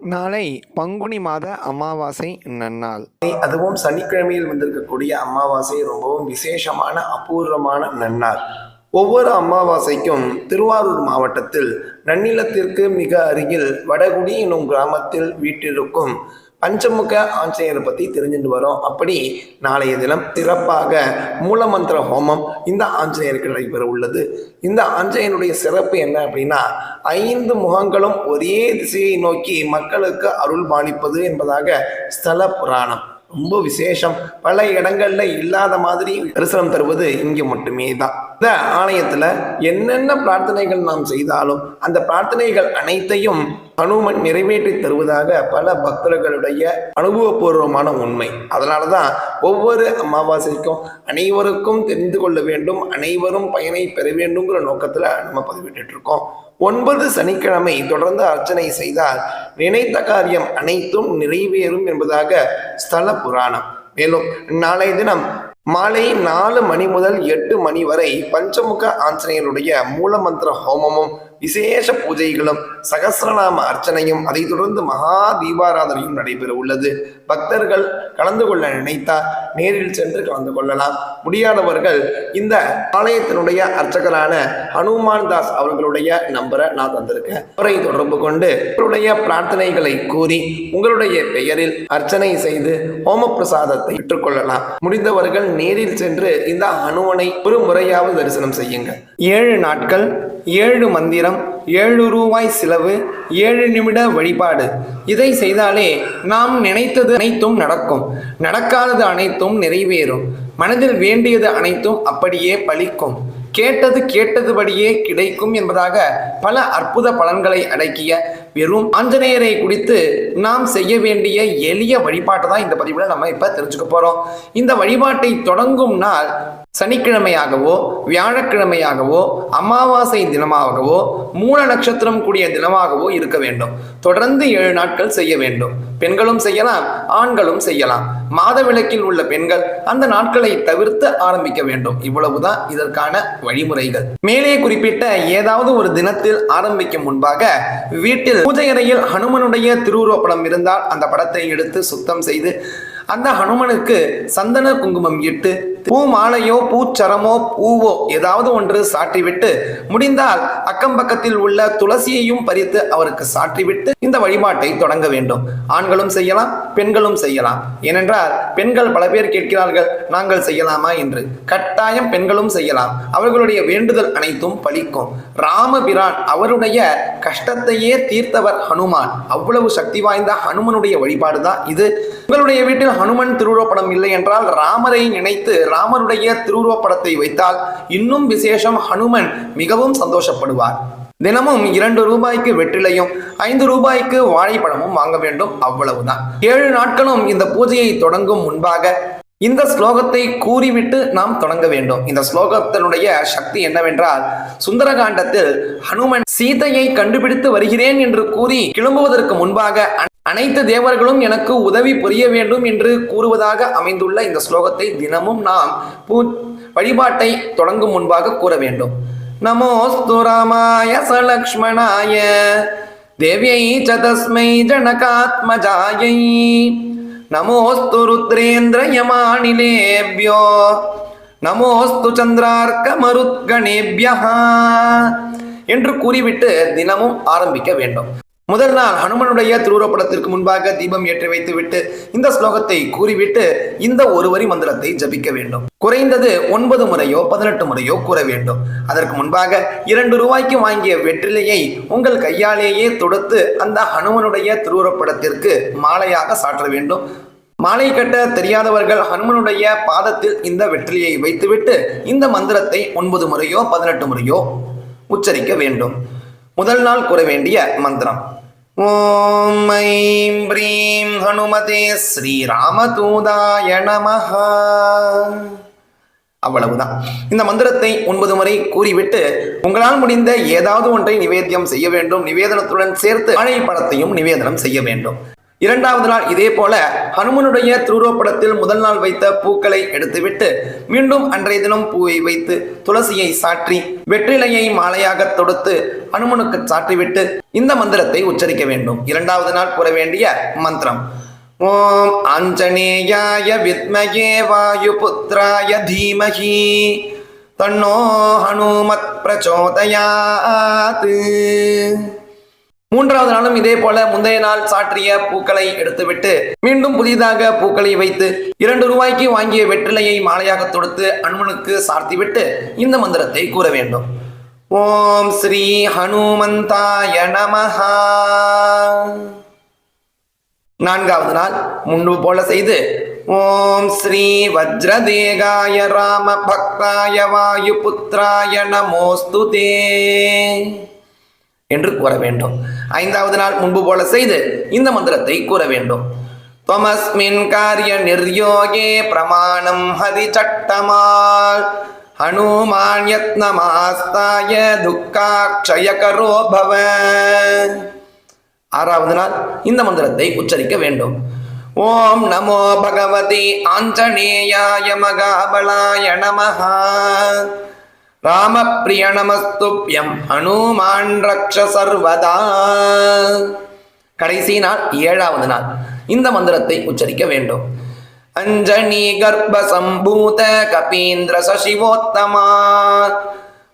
நாளை பங்குனி மாத அமாவாசை நன்னாள். அதுவும் சனிக்கிழமையில் வந்திருக்கக்கூடிய அமாவாசை ரொம்பவும் விசேஷமான அபூர்வமான நன்னாள். ஒவ்வொரு அமாவாசைக்கும் திருவாரூர் மாவட்டத்தில் நன்னிலத்திற்கு மிக அருகில் வடகுடி என்னும் கிராமத்தில் வீட்டிற்கும் பஞ்சமுக ஆஞ்சநேயரை பற்றி தெரிஞ்சுட்டு வரோம். அப்படி நாளைய தினம் சிறப்பாக மூலமந்திர ஹோமம் இந்த ஆஞ்சநேயருக்கு நடைபெற உள்ளது. இந்த ஆஞ்சநேயனுடைய சிறப்பு என்ன அப்படின்னா ஐந்து முகங்களும் ஒரே திசையை நோக்கி மக்களுக்கு அருள் பாலிப்பது என்பதாக ஸ்தல புராணம். ரொம்ப விசேஷம். பல இடங்கள்ல இல்லாத மாதிரி தரிசனம் தருவது இங்கே மட்டுமே தான். இந்த ஆலயத்துல என்னென்ன பிரார்த்தனைகள் நாம் செய்தாலும் அந்த பிரார்த்தனைகள் அனைத்தையும் அனுமன் நிறைவேற்றி தருவதாக பல பக்தர்களுடைய அனுபவபூர்வமான உண்மை. அதனால தான் ஒவ்வொரு அமாவாசைக்கும் அனைவருக்கும் தெரிந்து கொள்ள வேண்டும் அனைவரும் பயனை பெற வேண்டுங்கிற நோக்கத்தில் நம்ம பதிவிட்டு இருக்கோம் ஒன்பது சனிக்கிழமை தொடர்ந்து அர்ச்சனை செய்தால் நினைத்த காரியம் அனைத்தும் நிறைவேறும் என்பதாக ஸ்தல புராணம். மேலும் நாளைய தினம் மாலை நாலு மணி முதல் எட்டு மணி வரை பஞ்சமுக ஆஞ்சநேயருடைய மூலமந்திர ஹோமமும் விசேஷ பூஜைகளும் சகசிரநாம அர்ச்சனையும் அதைத் தொடர்ந்து மகா தீபாராதனையும் நடைபெற உள்ளது. பக்தர்கள் கலந்து கொள்ள நினைத்தால் நேரில் சென்று கலந்து கொள்ளலாம். முடியாதவர்கள் இந்த ஆலயத்தினுடைய அர்ச்சகரான ஹனுமான் தாஸ் அவர்களுடைய நம்பரை நான் தந்திருக்கேன். அவரை தொடர்பு கொண்டு உங்களுடைய பிரார்த்தனைகளை கூறி உங்களுடைய பெயரில் அர்ச்சனை செய்து ஹோம பிரசாதத்தை பெற்றுக்கொள்ளலாம். முடிந்தவர்கள் நேரில் சென்று இந்த ஹனுமனை ஒரு முறையாவது தரிசனம் செய்யுங்கள். ஏழு நாட்கள் ஏழு மந்திரம் ஏழு ரூபாய் செலவு ஏழு நிமிட வழிபாடு. இதை செய்தாலே நாம் நினைத்தது அனைத்தும் நடக்கும். நடக்காதது அனைத்தும் நிறைவேறும். மனதில் வேண்டியது அனைத்தும் அப்படியே பலிக்கும் கேட்டது கேட்டதுபடியே கிடைக்கும் என்பதாக பல அற்புத பலன்களை அடக்கிய வெறும் ஆஞ்சநேயரை குறித்து நாம் செய்ய வேண்டிய எளிய வழிபாட்டை தான் இந்த பதிவில் நம்ம இப்போ தெரிஞ்சுக்க போகிறோம் இந்த வழிபாட்டை தொடங்கும் நாள் சனிக்கிழமையாகவோ வியாழக்கிழமையாகவோ அமாவாசை தினமாகவோ மூல நட்சத்திரம் கூடிய தினமாகவோ இருக்க வேண்டும். தொடர்ந்து ஏழு நாட்கள் செய்ய வேண்டும். பெண்களும் செய்யலாம் ஆண்களும் செய்யலாம். மாதவிளக்கில் உள்ள பெண்கள் அந்த நாட்களை தவிர்த்து ஆரம்பிக்க வேண்டும். இவ்வளவுதான் இதற்கான வழிமுறைகள். மேலே குறிப்பிட்ட ஏதாவது ஒரு தினத்தில் ஆரம்பிக்கும் முன்பாக வீட்டில் பூஜை அறையில் ஹனுமனுடைய திருவுருவப்படம் இருந்தால் அந்த படத்தை எடுத்து சுத்தம் செய்து அந்த ஹனுமனுக்கு சந்தன குங்குமம் இட்டு பூ மாலையோ பூச்சரமோ பூவோ ஏதாவது ஒன்று சாற்றிவிட்டு முடிந்தால் அக்கம் பக்கத்தில் உள்ள துளசியையும் பறித்து அவருக்கு சாற்றிவிட்டு இந்த வழிபாட்டை தொடங்க வேண்டும். ஆண்களும் செய்யலாம் பெண்களும் செய்யலாம். ஏனென்றால் பெண்கள் பல பேர் கேட்கிறார்கள் நாங்கள் செய்யலாமா? என்று. கட்டாயம் பெண்களும் செய்யலாம். அவர்களுடைய வேண்டுதல் அனைத்தும் பலிக்கும். ராமபிரான் அவருடைய கஷ்டத்தையே தீர்த்தவர் ஹனுமான். அவ்வளவு சக்தி வாய்ந்த ஹனுமனுடைய வழிபாடு தான் இது. உங்களுடைய வீட்டில் ஹனுமன் திருவுருவப்படம் இல்லை என்றால் ராமரை நினைத்து ராமருடைய திருவுருவப்படத்தை வைத்தால் இன்னும் விசேஷம் ஹனுமன் மிகவும் சந்தோஷப்படுவார். தினமும் இரண்டு ரூபாய்க்கு வெற்றிலையும் ஐந்து ரூபாய்க்கு வாழைப்பழமும் வாங்க வேண்டும் அவ்வளவுதான். ஏழு நாட்களும் இந்த பூஜையை தொடங்கும் முன்பாக இந்த ஸ்லோகத்தை கூறிவிட்டு நாம் தொடங்க வேண்டும். இந்த ஸ்லோகத்தினுடைய சக்தி என்னவென்றால் சுந்தரகாண்டத்தில் ஹனுமன் சீதையை கண்டுபிடித்து வருகிறேன் என்று கூறி கிளம்புவதற்கு முன்பாக அனைத்து தேவர்களும் எனக்கு உதவி புரிய வேண்டும் என்று கூறுவதாக அமைந்துள்ள இந்த ஸ்லோகத்தை தினமும் நாம் பூ வழிபாட்டை தொடங்கும் முன்பாக கூற வேண்டும். நமோஸ்து ராமாய சலக்ஷ்மணாய தேவியை சதஸ்மை தஸ்மை ஜனகாத்மஜாயை நமோஸ்து ருத்ரேந்திர யமானிலேபியோ நமோஸ்து சந்திரார்க்க மருத்கணேபியா என்று கூறிவிட்டு தினமும் ஆரம்பிக்க வேண்டும். முதல் நாள் ஹனுமனுடைய திருவுருவப்படத்திற்கு முன்பாக தீபம் ஏற்றி வைத்துவிட்டு இந்த ஸ்லோகத்தை கூறிவிட்டு இந்த ஒரு வரி மந்திரத்தை ஜபிக்க வேண்டும். குறைந்தது ஒன்பது முறையோ பதினெட்டு முறையோ கூற வேண்டும். அதற்கு முன்பாக இரண்டு ரூபாய்க்கு வாங்கிய வெற்றிலையை உங்கள் கையாலேயே தொடுத்து அந்த ஹனுமனுடைய திருவுருவப்படத்திற்கு மாலையாக சாற்ற வேண்டும். மாலை கட்ட தெரியாதவர்கள் ஹனுமனுடைய பாதத்தில் இந்த வெற்றிலையை வைத்துவிட்டு இந்த மந்திரத்தை ஒன்பது முறையோ பதினெட்டு முறையோ உச்சரிக்க வேண்டும். முதல் நாள் கூற வேண்டிய மந்திரம். ஓம் ஐம் பிரீம் ஹனுமதே ஸ்ரீராமதூதாய நமஹ. அவ்வளவுதான். இந்த மந்திரத்தை ஒன்பது முறை கூறிவிட்டு உங்களால் முடிந்த ஏதாவது ஒன்றை நிவேத்தியம் செய்ய வேண்டும். நிவேதனத்துடன் சேர்த்து வாழை பழத்தையும் நிவேதனம் செய்ய வேண்டும். இரண்டாவது நாள் இதே போல ஹனுமனுடைய திருவுருவப்படத்தில் முதல் நாள் வைத்த பூக்களை எடுத்துவிட்டு மீண்டும் அன்றைய தினம் பூவை வைத்து துளசியை சாற்றி வெற்றிலையை மாலையாக தொடுத்து ஹனுமனுக்கு சாற்றிவிட்டு இந்த மந்திரத்தை உச்சரிக்க வேண்டும். இரண்டாவது நாள் கூற வேண்டிய மந்திரம். ஓம் ஆஞ்சநேயாய வித்மகே வாயுபுத்ராய தீமகி. தன்னோ ஹனுமத் பிரச்சோதயாத். மூன்றாவது நாளும் இதே போல முந்தைய நாள் சாற்றிய பூக்களை எடுத்துவிட்டு மீண்டும் புதிதாக பூக்களை வைத்து இரண்டு ரூபாய்க்கு வாங்கிய வெற்றிலையை மாலையாக தொடுத்து அனுமனுக்கு சார்த்திவிட்டு இந்த மந்திரத்தை கூற வேண்டும். ஓம் ஸ்ரீ ஹனுமந்தாய நமஹா. நான்காவது நாள் முன்பு போல செய்து ஓம் ஸ்ரீ வஜ்ரதேகாய ராம பக்தாய வாயு புத்திராய நமோஸ்துதே. என்று கூற வேண்டும். ஐந்தாவது நாள் முன்பு போல செய்து இந்த மந்திரத்தை கூற வேண்டும். துவமஸ்மின் காரிய நிர்யோகே பிரமாணம் ஹரி சட்டமால். ஹனுமான் யத்னமாஸ்தாய துக்காட்சய கரோபவ ஆறாவது நாள் இந்த மந்திரத்தை உச்சரிக்க வேண்டும். ஓம் நமோ பகவதி ஆஞ்சநேயாய மகாபலாய நமஹா. ராமப்பிரிய நமஸ்துப்யம் ஹனுமான் ரக்ஷ சர்வதா கடைசி நாள் ஏழாவது நாள். இந்த மந்திரத்தை உச்சரிக்க வேண்டும். அஞ்சனி கர்ப்ப சம்பூத கபீந்திர சசிவோத்தமா.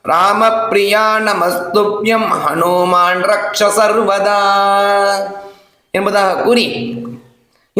ராமப்பிரியா நமஸ்துப்யம் ஹனுமான் ரக்ஷ சர்வதா என்பதாக கூறி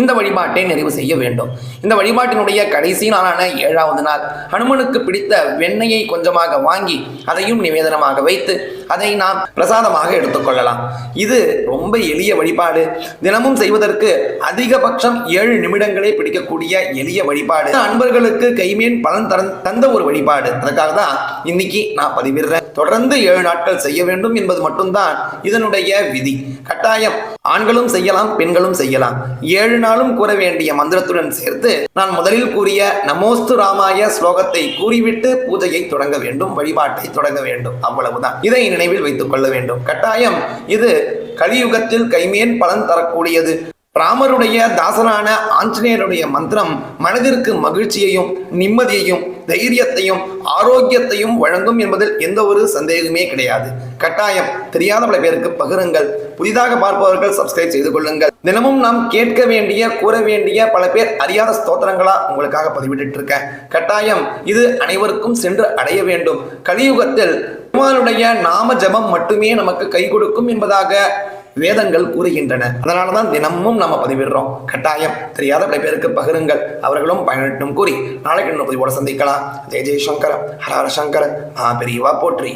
இந்த வழிபாட்டை நிறைவு செய்ய வேண்டும். இந்த வழிபாட்டினுடைய கடைசி நாளான ஏழாவது நாள். ஹனுமனுக்கு பிடித்த வெண்ணெயை கொஞ்சமாக வாங்கி அதையும் நிவேதனமாக வைத்து அதை நாம் பிரசாதமாக எடுத்துக்கொள்ளலாம். இது ரொம்ப எளிய வழிபாடு. தினமும் செய்வதற்கு அதிகபட்சம் ஏழு நிமிடங்களே பிடிக்கக்கூடிய எளிய வழிபாடு. அன்பர்களுக்கு கைமேன் பலன் தர தந்த ஒரு வழிபாடு. அதுக்காக தான் இன்னைக்கு நான் பதிவிடுறேன். தொடர்ந்து ஏழு நாட்கள் செய்ய வேண்டும் என்பது மட்டும்தான் இதனுடைய விதி. கட்டாயம் ஆண்களும் செய்யலாம் பெண்களும் செய்யலாம். ஏழு நாளும் கூற வேண்டிய மந்திரத்துடன் சேர்த்து நான் முதலில் கூறிய நமோஸ்து ராமாய ஸ்லோகத்தை கூறிவிட்டு பூஜையை தொடங்க வேண்டும் வழிபாட்டை தொடங்க வேண்டும். அவ்வளவுதான். இதை நினைவில் வைத்துக் கொள்ள வேண்டும். கட்டாயம் இது கலியுகத்தில் கைமேன் பலன் தரக்கூடியது. ராமருடைய தாசனான ஆஞ்சநேயருடைய மந்திரம் மனதிற்கு மகிழ்ச்சியையும் நிம்மதியையும் தைரியத்தையும் ஆரோக்கியத்தையும் வழங்கும் என்பதில் எந்த ஒரு சந்தேகமே கிடையாது. கட்டாயம் தெரியாத பல பேருக்கு பகிருங்கள். புதிதாக பார்ப்பவர்கள் சப்ஸ்கிரைப் செய்து கொள்ளுங்கள். தினமும் நாம் கேட்க வேண்டிய கூற வேண்டிய பல பேர் அறியாத ஸ்தோத்திரங்களா உங்களுக்காக பதிவிட்டு இருக்கேன் கட்டாயம் இது அனைவருக்கும் சென்று அடைய வேண்டும். கலியுகத்தில் பெருமானுடைய நாம ஜபம் மட்டுமே நமக்கு கை கொடுக்கும் என்பதாக வேதங்கள் கூறுகின்றன. அதனால தான் தினமும் நம்ம பதிவிடுறோம். கட்டாயம் தெரியாத பல பேருக்கு பகிருங்கள். அவர்களும் பயனட்டும் கூறி நாளைக்கு இன்னொரு பதிவோட சந்திக்கலாம். ஜெய் ஜெயசங்கர ஹர ஹர சங்கர மகா பெரியவா போற்றி.